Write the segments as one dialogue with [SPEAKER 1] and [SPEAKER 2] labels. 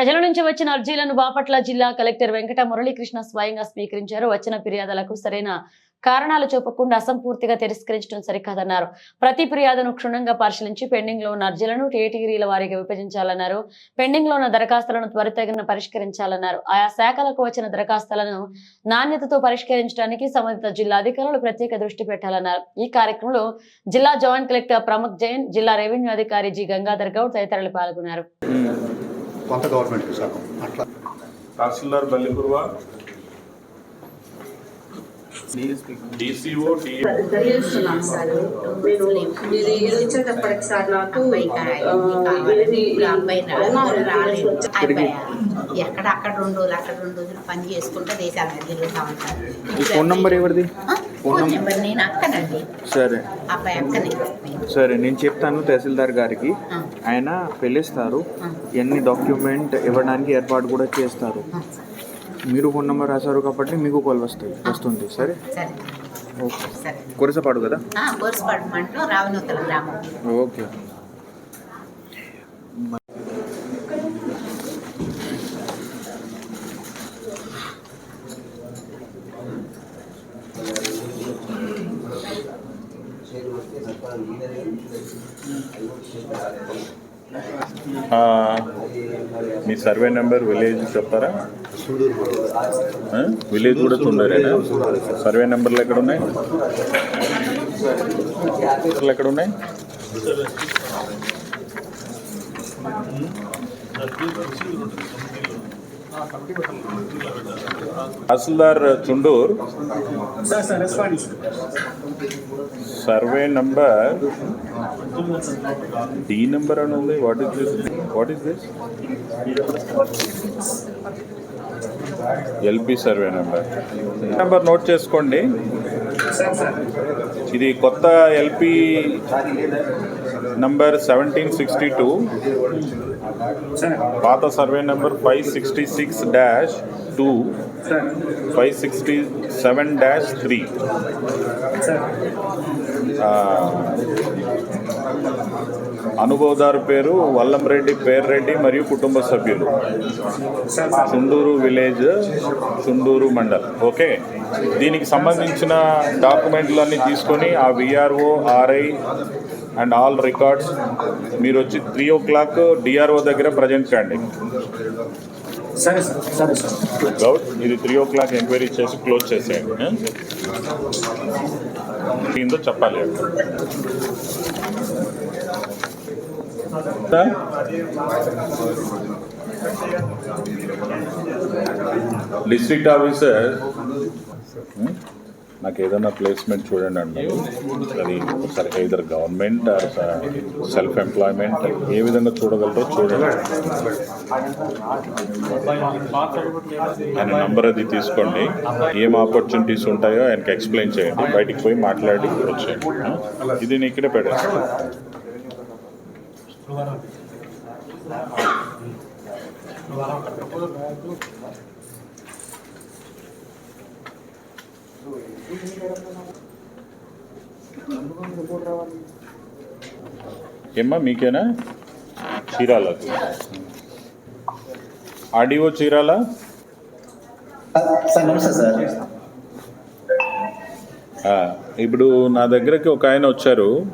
[SPEAKER 1] ప్రజల నుంచి వచ్చిన అర్జీలను బాపట్ల జిల్లా కలెక్టర్ వెంకట మురళీకృష్ణ స్వయంగా స్వీకరించారు. వచ్చిన ఫిర్యాదులకు సరైన కారణాలు చూపకుండా అసంపూర్తిగా తిరస్కరించడం సరికాదన్నారు. ప్రతి ఫిర్యాదును క్షుణ్ణంగా పరిశీలించి పెండింగ్లో ఉన్న అర్జీలను కేటగిరీల వారికి విభజించాలన్నారు. పెండింగ్లో ఉన్న దరఖాస్తులను త్వరితగిన పరిష్కరించాలన్నారు. ఆయా శాఖలకు వచ్చిన దరఖాస్తులను నాణ్యతతో పరిష్కరించడానికి సంబంధిత జిల్లా అధికారులు ప్రత్యేక దృష్టి పెట్టాలన్నారు. ఈ కార్యక్రమంలో జిల్లా జాయింట్ కలెక్టర్ ప్రముఖ్ జైన్ జిల్లా రెవెన్యూ అధికారి జి గంగాధర్ గౌడ్ తదితరులు పాల్గొన్నారు.
[SPEAKER 2] కొత్త గవర్నమెంట్ శాఖం అట్లా.
[SPEAKER 3] తహసీల్దార్ డిసిఓ
[SPEAKER 4] తెలియజేస్తున్నాను సార్ నేను మీరు ఇది వచ్చేటప్పటికి సార్ నాకు
[SPEAKER 5] రాలేదు. ఎక్కడ అక్కడ రెండు రోజులు అక్కడ రెండు రోజులు పని చేసుకుంటూ దేశాల తిరుగుతా ఉంటారు.
[SPEAKER 6] ఈ ఫోన్ నంబర్ ఎవరిది?
[SPEAKER 5] ఆ? Phone number? నేను అక్కనండి.
[SPEAKER 6] సరే.
[SPEAKER 5] అబ్బాయి అక్కనే.
[SPEAKER 6] సరే నేను చెప్తాను తహసీల్దార్ గారికి. ఆయన పిలుస్తారు ఎన్ని డాక్యుమెంట్ ఇవ్వడానికి ఏర్పాటు కూడా చేస్తారు. మీరు ఫోన్ నెంబర్ రాశారు కాబట్టి మీకు కాల్ వస్తుంది వస్తుంది. సరే? ఓకే. కొరసపాడు కదా? ఓకే.
[SPEAKER 3] మీ సర్వే నెంబర్ విలేజ్ చెప్తారా? విలేజ్ కూడా చూడరేనా సర్వే నెంబర్లు ఎక్కడ ఉన్నాయి? ఎక్కడ ఉన్నాయి? Tahsildar Chundur. Survey number. D number అని ఉంది. What is this what is this LP survey number. Number note చేసుకోండి. ఇది కొత్త LP number seventeen sixty two. పాత survey number five sixty six dash two five sixty seven dash three. అనుభవదారు పేరు వల్లంరెడ్డి పేర్రెడ్డి మరియు కుటుంబ సభ్యులు. చుండూరు విలేజ్ చుండూరు మండల్. ఓకే? దీనికి సంబంధించిన డాక్యుమెంట్లు అన్నీ తీసుకొని ఆ VRO RI and all records మీరు వచ్చి త్రీ ఓ క్లాక్ డిఆర్ఓ దగ్గర ప్రజెంట్ కండి
[SPEAKER 2] సరే సార్ సరే సార్
[SPEAKER 3] గౌడ్ ఇది త్రీ ఓ క్లాక్ ఎంక్వైరీ చేసి క్లోజ్ చేసేయండి? ఏందో చెప్పాలి డిస్ట్రిక్ట్ ఆఫీసర్? నాకు ఏదైనా ప్లేస్మెంట్ చూడండి అండి. అది ఒకసారి either government or self employment ఏ విధంగా చూడగలరో చూడండి. ఆయన నంబర్ అది తీసుకోండి. ఏం ఆపర్చునిటీస్ ఉంటాయో ఆయనకి ఎక్స్ప్లెయిన్ చేయండి. బయటికి పోయి మాట్లాడి వచ్చేయండి. ఇది నేను ఇక్కడే పెట్టేస్తాను ఏమ్మా మీకేనా? చీరాల? ఆడియో చీరాల? ఇప్పుడు నా దగ్గరకి ఒక ఆయన వచ్చారు.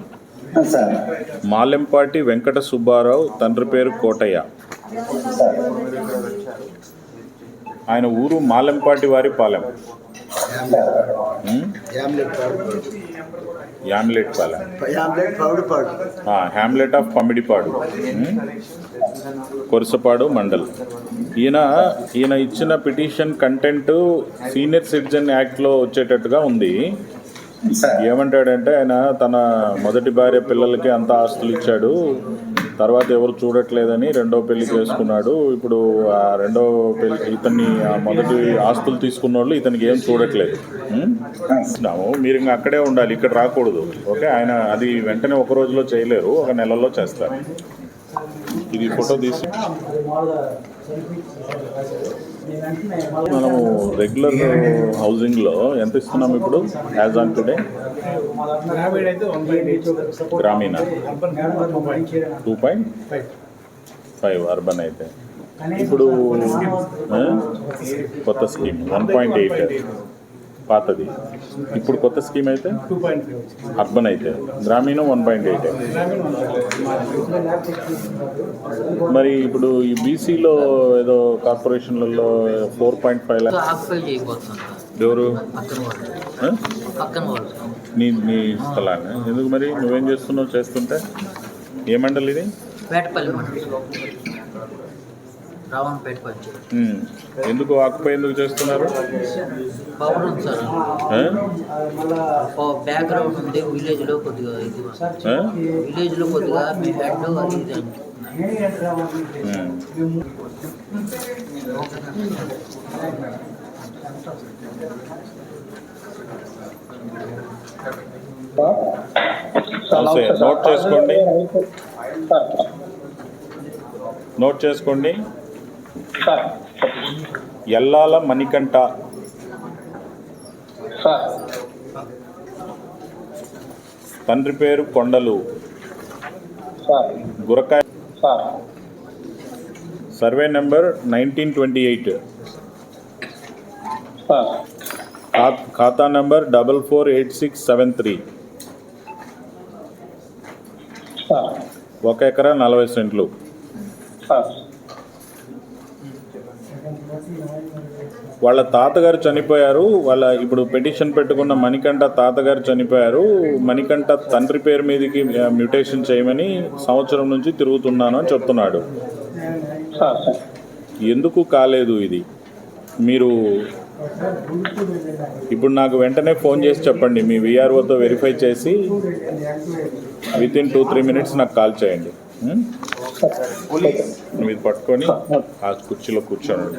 [SPEAKER 3] మాలెంపాటి వెంకట సుబ్బారావు తండ్రి పేరు కోటయ్య. ఆయన ఊరు Malempati vari Palem? Hamlet Palem. Hamlet of Pamidipadu? Korasapadu mandal. ఈయన ఈయన ఇచ్చిన పిటిషన్ కంటెంట్ సీనియర్ సిటిజన్ యాక్ట్లో వచ్చేటట్టుగా ఉంది.
[SPEAKER 7] సార్.
[SPEAKER 3] ఏమంటాడంటే ఆయన తన మొదటి భార్య పిల్లలకి అంత ఆస్తులు ఇచ్చాడు. తర్వాత ఎవరు చూడట్లేదని రెండో పెళ్ళి చేసుకున్నాడు. ఇప్పుడు ఆ రెండో పెళ్ళి ఇతన్ని మొదటి ఆస్తులు తీసుకున్న వాళ్ళు ఇతనికి ఏం చూడట్లేదు. మీరు ఇంకా అక్కడే ఉండాలి ఇక్కడ రాకూడదు. ఓకే ఆయన అది వెంటనే ఒక రోజులో చేయలేరు ఒక నెలలో చేస్తారు. ఇది ఫోటో తీసి మనము రెగ్యులర్ హౌసింగ్లో ఎంత ఇస్తున్నాం ఇప్పుడు యాజ్ ఆన్ టుడే
[SPEAKER 8] గ్రామీణ. టూ పాయింట్
[SPEAKER 3] ఫైవ్ అర్బన్ అయితే. ఇప్పుడు? కొత్త స్కీమ్ వన్ పాయింట్ ఎయిట్ పాతది. ఇప్పుడు కొత్త స్కీమ్ అయితే అర్బన్ అయితే. గ్రామీణం వన్ పాయింట్ ఎయిట్. మరి ఇప్పుడు ఈ బీసీలో ఏదో కార్పొరేషన్లలో four point five lakh
[SPEAKER 9] occupy చేయబోతున్నాం
[SPEAKER 3] ఎవరు? నీ నీ స్థలాన్ని. ఎందుకు మరి? నువ్వేం చేస్తున్నావు చేస్తుంటే? ఏ మండలి ఇది?
[SPEAKER 9] పంచాయతీ
[SPEAKER 3] ఉమ్. ఎందుకు ఆకుపై ఎందుకు చేస్తున్నారు
[SPEAKER 9] పవర్ ఉంది సార్? బ్యాక్గ్రౌండ్ ఉంది విలేజ్లో కొద్దిగా ఇది? విలేజ్లో కొద్దిగా మీ హెడ్ అది ఇది.
[SPEAKER 3] నోట్ చేసుకోండి నోట్ చేసుకోండి ఎల్లాల మణికంఠ. తండ్రి పేరు Kondalu. Gurakaya. Survey number nineteen twenty eight. ఖాతా number double four eight six seven three. ఒక ఎకరా నలభై సెంట్లు. వాళ్ళ తాతగారు చనిపోయారు వాళ్ళ ఇప్పుడు పెటిషన్ పెట్టుకున్న మణికంఠ తాతగారు చనిపోయారు. మణికంఠ తండ్రి పేరు మీదకి మ్యూటేషన్ చేయమని సంవత్సరం నుంచి తిరుగుతున్నాను అని చెప్తున్నాడు. ఎందుకు కాలేదు ఇది? మీరు ఇప్పుడు నాకు వెంటనే ఫోన్ చేసి చెప్పండి మీ విఆర్ఓతో వెరిఫై చేసి with in two three minutes నాకు కాల్ చేయండి. ఇది పట్టుకొని ఆ కుర్చీలో కూర్చోండి.